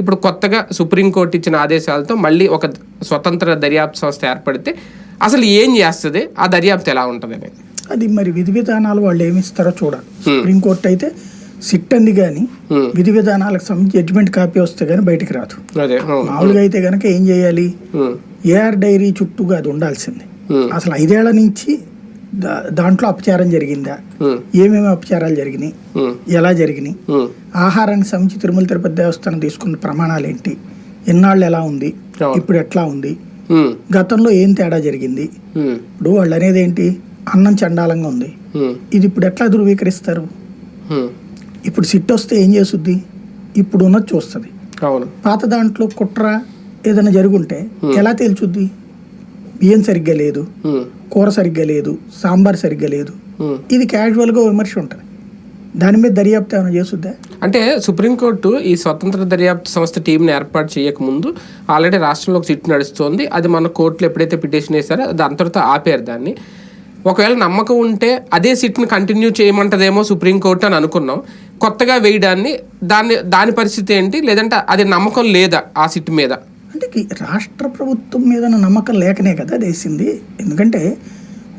ఇప్పుడు కొత్తగా సుప్రీంకోర్టు ఇచ్చిన ఆదేశాలతో మళ్ళీ ఒక స్వతంత్ర దర్యాప్తు సంస్థ ఏర్పడితే అసలు ఏం చేస్తుంది? ఆ దర్యాప్తు ఎలా ఉంటుంది అనేది. అది మరి విధి విధానాలు వాళ్ళు ఏమి ఇస్తారో చూడాలి. సుప్రీంకోర్టు అయితే సిట్ అంది కానీ. విధి విధానాలకు సంబంధించి జడ్జిమెంట్ కాపీ వస్తే కానీ బయటికి రాదు. మామూలుగా అయితే కనుక ఏం చేయాలి? ఏఆర్ డైరీ చుట్టూగా అది ఉండాల్సింది. అసలు ఐదేళ్ళ నుంచి దాంట్లో అపచారం జరిగిందా? ఏమేమి అపచారాలు జరిగినాయి? ఎలా జరిగినాయి? ఆహారానికి సంబంధించి తిరుమల తిరుపతి దేవస్థానం తీసుకున్న ప్రమాణాలు ఏంటి ఎన్నాళ్ళు ఎలా ఉంది. ఇప్పుడు ఎట్లా ఉంది? గతంలో ఏం తేడా జరిగింది? ఇప్పుడు వాళ్ళు అనేది ఏంటి అన్నం చండాలంగా ఉంది. ఇది ఇప్పుడు ఎట్లా ధృవీకరిస్తారు? ఇప్పుడు సిట్ వస్తే ఏం చేస్తుంది? ఇప్పుడు ఉన్నది చూస్తుంది పాత దాంట్లో కుట్ర ఏదైనా జరుగుంటే ఎలా తేల్చుద్ది? బియ్యం సరిగ్గా లేదు కూర సరిగ్గా లేదు సాంబార్ సరిగ్గా లేదు. ఇది క్యాజువల్గా విమర్శ ఉంటుంది. దాని మీద దర్యాప్తు ఏమైనా చేస్తుందా? అంటే సుప్రీంకోర్టు ఈ స్వతంత్ర దర్యాప్తు సంస్థ టీంని ఏర్పాటు చేయకముందు ఆల్రెడీ రాష్ట్రంలో ఒక సిట్ నడుస్తోంది. అది మన కోర్టులో ఎప్పుడైతే పిటిషన్ వేశారో అది అంతటితో ఆపారు దాన్ని. ఒకవేళ నమ్మకం ఉంటే అదే సిట్ని కంటిన్యూ చేయమంటదేమో సుప్రీంకోర్టు అని అనుకున్నాం. కొత్తగా వేయడాన్ని దాన్ని దాని పరిస్థితి ఏంటి? లేదంటే అది నమ్మకం లేదా ఆ సిట్ మీద? అంటే రాష్ట్ర ప్రభుత్వం మీద నమ్మకం లేకనే కదా వేసింది. ఎందుకంటే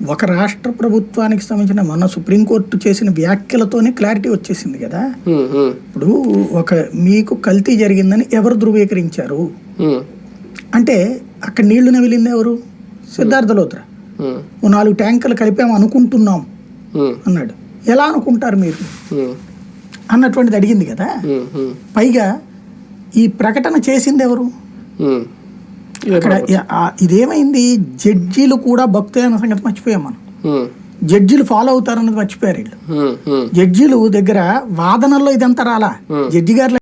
ఒక రాష్ట్ర ప్రభుత్వానికి సంబంధించిన మన సుప్రీంకోర్టు చేసిన వ్యాఖ్యలతోనే క్లారిటీ వచ్చేసింది కదా. ఇప్పుడు ఒక మీకు కల్తీ జరిగిందని ఎవరు ధృవీకరించారు? అంటే అక్కడ నీళ్ళు నవిలింది ఎవరు? సిద్ధార్థ లోత్ర. నాలుగు ట్యాంకులు కలిపాము అనుకుంటున్నాం అన్నాడు. ఎలా అనుకుంటారు మీరు? అన్నటువంటిది అడిగింది కదా. పైగా ఈ ప్రకటన చేసింది ఎవరు. అక్కడ ఆ- ఇదేమైంది? జడ్జీలు కూడా భక్తులు అన్న సంగతి మర్చిపోయాం మనం. ఉమ్, జడ్జీలు ఫాలో అవుతారన్నది మర్చిపోయారు వీళ్ళు. ఉమ్. జడ్జీలు దగ్గర వాదనల్లో ఇదంతా రాలా. జడ్జి గారు